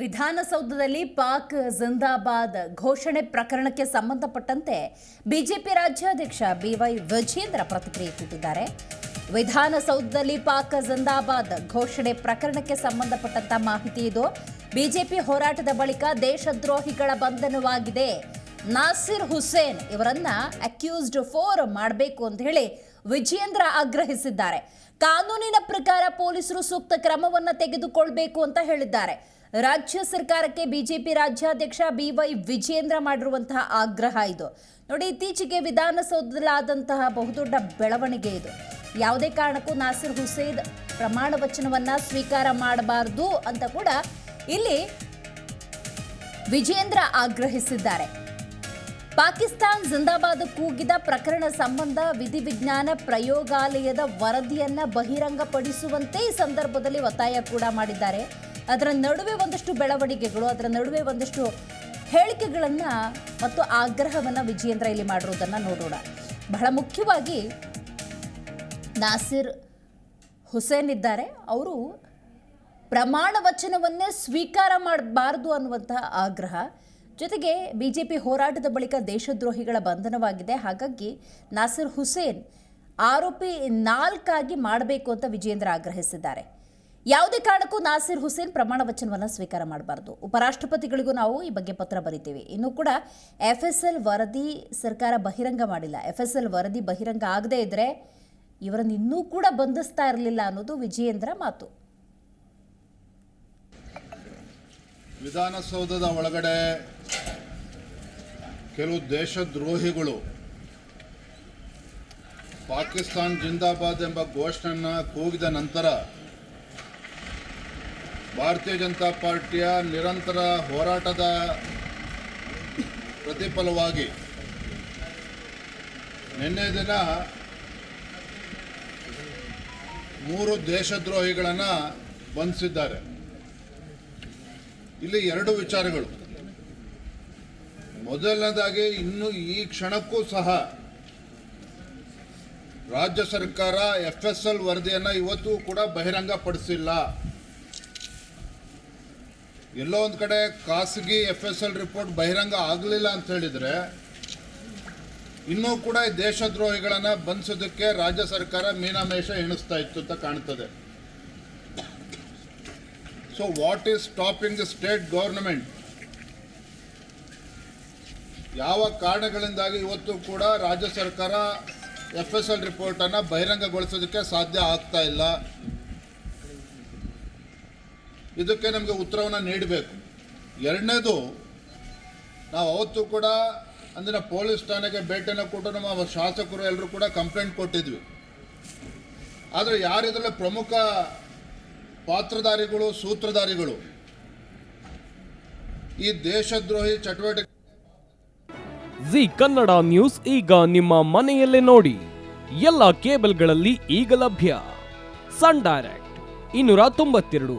ವಿಧಾನಸೌಧದಲ್ಲಿ ಪಾಕ್ ಜಿಂದಾಬಾದ್ ಘೋಷಣೆ ಪ್ರಕರಣಕ್ಕೆ ಸಂಬಂಧಪಟ್ಟಂತೆ ಬಿಜೆಪಿ ರಾಜ್ಯಾಧ್ಯಕ್ಷ ಬಿವೈ ವಿಜೇಂದ್ರ ಪ್ರತಿಕ್ರಿಯೆ ಕೊಟ್ಟಿದ್ದಾರೆ. ವಿಧಾನಸೌಧದಲ್ಲಿ ಪಾಕ್ ಜಿಂದಾಬಾದ್ ಘೋಷಣೆ ಪ್ರಕರಣಕ್ಕೆ ಸಂಬಂಧಪಟ್ಟಂತ ಮಾಹಿತಿ ಇದು. ಬಿಜೆಪಿ ಹೋರಾಟದ ಬಳಿಕ ದೇಶದ್ರೋಹಿಗಳ ಬಂಧನವಾಗಿದೆ. ನಾಸಿರ್ ಹುಸೇನ್ ಇವರನ್ನ ಅಕ್ಯೂಸ್ಡ್ ಫೋರ್ ಮಾಡಬೇಕು ಅಂತ ಹೇಳಿ ವಿಜೇಂದ್ರ ಆಗ್ರಹಿಸಿದ್ದಾರೆ. ಕಾನೂನಿನ ಪ್ರಕಾರ ಪೊಲೀಸರು ಸೂಕ್ತ ಕ್ರಮವನ್ನು ತೆಗೆದುಕೊಳ್ಬೇಕು ಅಂತ ಹೇಳಿದ್ದಾರೆ. ರಾಜ್ಯ ಸರ್ಕಾರಕ್ಕೆ ಬಿಜೆಪಿ ರಾಜ್ಯಾಧ್ಯಕ್ಷ ಬಿ ವೈ ವಿಜೇಂದ್ರ ಮಾಡಿರುವಂತಹ ಆಗ್ರಹ ಇದು. ನೋಡಿ, ಇತ್ತೀಚೆಗೆ ವಿಧಾನಸೌಧದಲ್ಲಾದಂತಹ ಬಹುದೊಡ್ಡ ಬೆಳವಣಿಗೆ ಇದು. ಯಾವುದೇ ಕಾರಣಕ್ಕೂ ನಾಸಿರ್ ಹುಸೇದ್ ಪ್ರಮಾಣ ವಚನವನ್ನ ಸ್ವೀಕಾರ ಮಾಡಬಾರದು ಅಂತ ಕೂಡ ಇಲ್ಲಿ ವಿಜೇಂದ್ರ ಆಗ್ರಹಿಸಿದ್ದಾರೆ. ಪಾಕಿಸ್ತಾನ್ ಜಿಂದಾಬಾದ್ ಕೂಗಿದ ಪ್ರಕರಣ ಸಂಬಂಧ ವಿಧಿವಿಜ್ಞಾನ ಪ್ರಯೋಗಾಲಯದ ವರದಿಯನ್ನ ಬಹಿರಂಗಪಡಿಸುವಂತೆ ಈ ಸಂದರ್ಭದಲ್ಲಿ ಒತ್ತಾಯ ಕೂಡ ಮಾಡಿದ್ದಾರೆ. ಅದರ ನಡುವೆ ಒಂದಷ್ಟು ಬೆಳವಣಿಗೆಗಳು, ಅದರ ನಡುವೆ ಒಂದಷ್ಟು ಹೇಳಿಕೆಗಳನ್ನು ಮತ್ತು ಆಗ್ರಹವನ್ನು ವಿಜೇಂದ್ರ ಇಲ್ಲಿ ಮಾಡಿರೋದನ್ನು ನೋಡೋಣ. ಬಹಳ ಮುಖ್ಯವಾಗಿ ನಾಸಿರ್ ಹುಸೇನ್ ಇದ್ದಾರೆ. ಅವರು ಪ್ರಮಾಣ ವಚನವನ್ನೇ ಸ್ವೀಕಾರ ಮಾಡಬಾರದು ಅನ್ನುವಂತಹ ಆಗ್ರಹ. ಜೊತೆಗೆ ಬಿ ಜೆ ಪಿ ಹೋರಾಟದ ಬಳಿಕ ದೇಶದ್ರೋಹಿಗಳ ಬಂಧನವಾಗಿದೆ. ಹಾಗಾಗಿ ನಾಸಿರ್ ಹುಸೇನ್ ಆರೋಪಿ ನಾಲ್ಕಾಗಿ ಮಾಡಬೇಕು ಅಂತ ವಿಜೇಂದ್ರ ಆಗ್ರಹಿಸಿದ್ದಾರೆ. ಯಾವುದೇ ಕಾರಣಕ್ಕೂ ನಾಸಿರ್ ಹುಸೇನ್ ಪ್ರಮಾಣ ವಚನವನ್ನು ಸ್ವೀಕಾರ ಮಾಡಬಾರದು. ಉಪರಾಷ್ಟ್ರಪತಿಗಳಿಗೂ ನಾವು ಈ ಬಗ್ಗೆ ಪತ್ರ ಬರಿತೀವಿ. ಇನ್ನು ಕೂಡ ಎಫ್ ಎಸ್ ಎಲ್ ವರದಿ ಸರ್ಕಾರ ಬಹಿರಂಗ ಮಾಡಿಲ್ಲ. ಎಫ್ ಎಸ್ ಎಲ್ ವರದಿ ಬಹಿರಂಗ ಆಗದೇ ಇದ್ರೆ ಇವರನ್ನು ಇನ್ನೂ ಕೂಡ ಬಂಧಿಸ್ತಾ ಇರಲಿಲ್ಲ ಅನ್ನೋದು ವಿಜಯೇಂದ್ರ ಮಾತು. ವಿಧಾನಸೌಧದ ಒಳಗಡೆ ಕೆಲವು ದೇಶದ್ರೋಹಿಗಳು ಪಾಕಿಸ್ತಾನ್ ಜಿಂದಾಬಾದ್ ಎಂಬ ಘೋಷಣೆಯನ್ನು ಕೂಗಿದ ನಂತರ ಭಾರತೀಯ ಜನತಾ ಪಾರ್ಟಿಯ ನಿರಂತರ ಹೋರಾಟದ ಪ್ರತಿಫಲವಾಗಿ ನಿನ್ನೆ ದಿನ ಮೂರು ದೇಶದ್ರೋಹಿಗಳನ್ನು ಬಂಧಿಸಿದ್ದಾರೆ. ಇಲ್ಲಿ ಎರಡು ವಿಚಾರಗಳು. ಮೊದಲನೇದಾಗಿ ಇನ್ನು ಈ ಕ್ಷಣಕ್ಕೂ ಸಹ ರಾಜ್ಯ ಸರ್ಕಾರ ಎಫ್ ಎಸ್ ಎಲ್ ವರದಿಯನ್ನು ಇವತ್ತು ಕೂಡ ಬಹಿರಂಗಪಡಿಸಿಲ್ಲ. ಎಲ್ಲೋ ಒಂದು ಕಡೆ ಖಾಸಗಿ ಎಫ್ ಎಸ್ ಎಲ್ ರಿಪೋರ್ಟ್ ಬಹಿರಂಗ ಆಗಲಿಲ್ಲ ಅಂತ ಹೇಳಿದರೆ ಇನ್ನೂ ಕೂಡ ಈ ದೇಶದ್ರೋಹಿಗಳನ್ನು ಬಂಧಿಸೋದಕ್ಕೆ ರಾಜ್ಯ ಸರ್ಕಾರ ಮೀನಾಮೇಷ ಎಣಿಸ್ತಾ ಇತ್ತು ಅಂತ ಕಾಣ್ತದೆ. So what is stopping the state government ಯಾವ ಕಾರಣಗಳಿಂದಾಗಿ ಇವತ್ತು ಕೂಡ ರಾಜ್ಯ ಸರ್ಕಾರ ಎಫ್ ಎಸ್ ಎಲ್ ರಿಪೋರ್ಟನ್ನು ಬಹಿರಂಗಗೊಳಿಸೋದಕ್ಕೆ ಸಾಧ್ಯ ಆಗ್ತಾ ಇಲ್ಲ? ಇದಕ್ಕೆ ನಮಗೆ ಉತ್ತರವನ್ನು ನೀಡಬೇಕು. ಎರಡನೇದು, ನಾವು ಅವತ್ತು ಕೂಡ ಅಂದಿನ ಪೊಲೀಸ್ ಠಾಣೆಗೆ ಭೇಟಿಯನ್ನು ಕೊಟ್ಟು ನಮ್ಮ ಶಾಸಕರು ಎಲ್ಲರೂ ಕೂಡ ಕಂಪ್ಲೇಂಟ್ ಕೊಟ್ಟಿದ್ವಿ. ಆದರೆ ಯಾರಿದ್ರಲ್ಲಿ ಪ್ರಮುಖ ಪಾತ್ರಧಾರಿಗಳು, ಸೂತ್ರಧಾರಿಗಳು? ಈ ದೇಶದ್ರೋಹಿ ಚಟುವಟಿಕೆ ಜಿ ಕನ್ನಡ ನ್ಯೂಸ್ ಈಗ ನಿಮ್ಮ ಮನೆಯಲ್ಲೇ ನೋಡಿ. ಎಲ್ಲ ಕೇಬಲ್ಗಳಲ್ಲಿ ಈಗ ಲಭ್ಯ. ಸನ್ ಡೈರೆಕ್ಟ್, ಇನ್ನೂರ ತೊಂಬತ್ತೆರಡು.